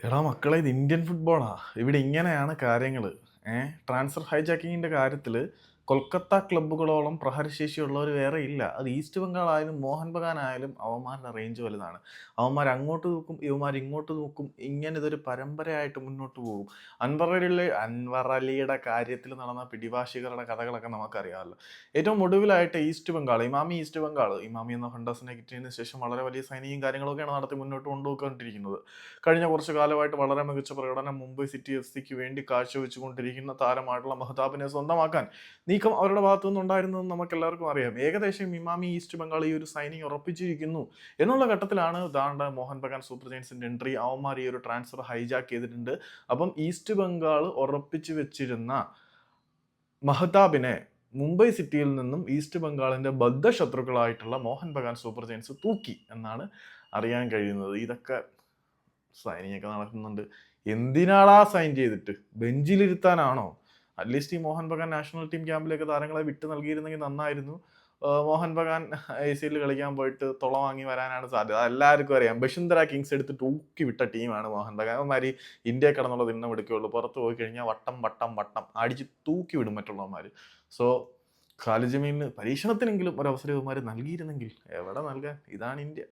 എടാ മക്കളെ ഇത് ഇന്ത്യൻ ഫുട്ബോളാ ഇവിടെ ഇങ്ങനെയാണ് കാര്യങ്ങൾ ഏഹ് ട്രാൻസ്ഫർ ഹൈജാക്കിങ്ങിന്റെ കാര്യത്തിൽ കൊൽക്കത്ത ക്ലബ്ബുകളോളം പ്രഹരശേഷിയുള്ളവർ വേറെ ഇല്ല. അത് ഈസ്റ്റ് ബംഗാൾ ആയാലും മോഹൻ ബഗാൻ ആയാലും അവന്മാരുടെ റേഞ്ച് വലുതാണ്. അവന്മാർ അങ്ങോട്ട് നോക്കും ഇവന്മാർ ഇങ്ങോട്ട് നോക്കും ഇങ്ങനെ ഇതൊരു പരമ്പരയായിട്ട് മുന്നോട്ട് പോകും. അൻവർ അലിയുടെ അൻവർ അലിയുടെ കാര്യത്തിൽ നടന്ന പിടിവാശികളുടെ കഥകളൊക്കെ നമുക്കറിയാമല്ലോ. ഏറ്റവും ഒടുവിലായിട്ട് ഈസ്റ്റ് ബംഗാൾ ഇമാമി ഈസ്റ്റ് ബംഗാൾ ഇമാമി എന്ന ഫണ്ടസിനെ കിട്ടിയതിന് ശേഷം വളരെ വലിയ സൈനികയും കാര്യങ്ങളൊക്കെയാണ് നടത്തി മുന്നോട്ട് കൊണ്ടുപോയിക്കൊണ്ടിരിക്കുന്നത്. കഴിഞ്ഞ കുറച്ച് കാലമായിട്ട് വളരെ മികച്ച പ്രകടനം മുംബൈ സിറ്റി എഫ് സിക്ക് വേണ്ടി കാഴ്ചവെച്ചുകൊണ്ടിരിക്കുന്ന താരമായിട്ടുള്ള മഹതാബിനെ സ്വന്തമാക്കാൻ നീക്കം അവരുടെ ഭാഗത്തു നിന്നുണ്ടായിരുന്നതെന്ന് നമുക്ക് എല്ലാവർക്കും അറിയാം. ഏകദേശം ഇമാമി ഈസ്റ്റ് ബംഗാൾ ഈ ഒരു സൈനിങ് ഉറപ്പിച്ചിരിക്കുന്നു. എന്നുള്ള ഘട്ടത്തിലാണ് ദാണ്ട മോഹൻ ബഗാൻ സൂപ്പർ ജയൻസിന്റെ എൻട്രി അവന്മാർ ഈ ഒരു ട്രാൻസ്ഫർ ഹൈജാക്ക് ചെയ്തിട്ടുണ്ട്. അപ്പം ഈസ്റ്റ് ബംഗാൾ ഉറപ്പിച്ചു വെച്ചിരുന്ന മഹതാബിനെ മുംബൈ സിറ്റിയിൽ നിന്നും ഈസ്റ്റ് ബംഗാളിന്റെ ബദ്ധശത്രുക്കളായിട്ടുള്ള മോഹൻ ബഗാൻ സൂപ്പർ ജയൻസ് തൂക്കി എന്നാണ് അറിയാൻ കഴിയുന്നത്. ഇതൊക്കെ സൈനിങ് ഒക്കെ നടക്കുന്നുണ്ട്. എന്തിനാടാ സൈൻ ചെയ്തിട്ട്? ബെഞ്ചിലിരുത്താനാണോ? അറ്റ്ലീസ്റ്റ് ഈ മോഹൻ ബഗാൻ നാഷണൽ ടീം ക്യാമ്പിലേക്ക് താരങ്ങളെ വിട്ടു നൽകിയിരുന്നെങ്കിൽ നന്നായിരുന്നു. മോഹൻ ബഗാൻ ഐ സി എല്ലിൽ കളിക്കാൻ പോയിട്ട് തുള വാങ്ങി വരാനാണ് സാധ്യത. എല്ലാവർക്കും അറിയാം. ബഷുന്ധര കിങ്സ് എടുത്ത് തൂക്കി വിട്ട ടീമാണ് മോഹൻ ബഗാൻ. അവന്മാർ ഇന്ത്യ കടന്നുള്ള ദിനം എടുക്കുകയുള്ളൂ. പുറത്ത് പോയി കഴിഞ്ഞാൽ വട്ടം വട്ടം വട്ടം അടിച്ച് തൂക്കി വിടും മറ്റുള്ളവന്മാർ സോ ഖാലിജ് ജമീലിന് പരീക്ഷണത്തിനെങ്കിലും ഒരു അവസരം ഇവന്മാർ നൽകിയിരുന്നെങ്കിൽ എവിടെ നൽകാൻ? ഇതാണ് ഇന്ത്യ.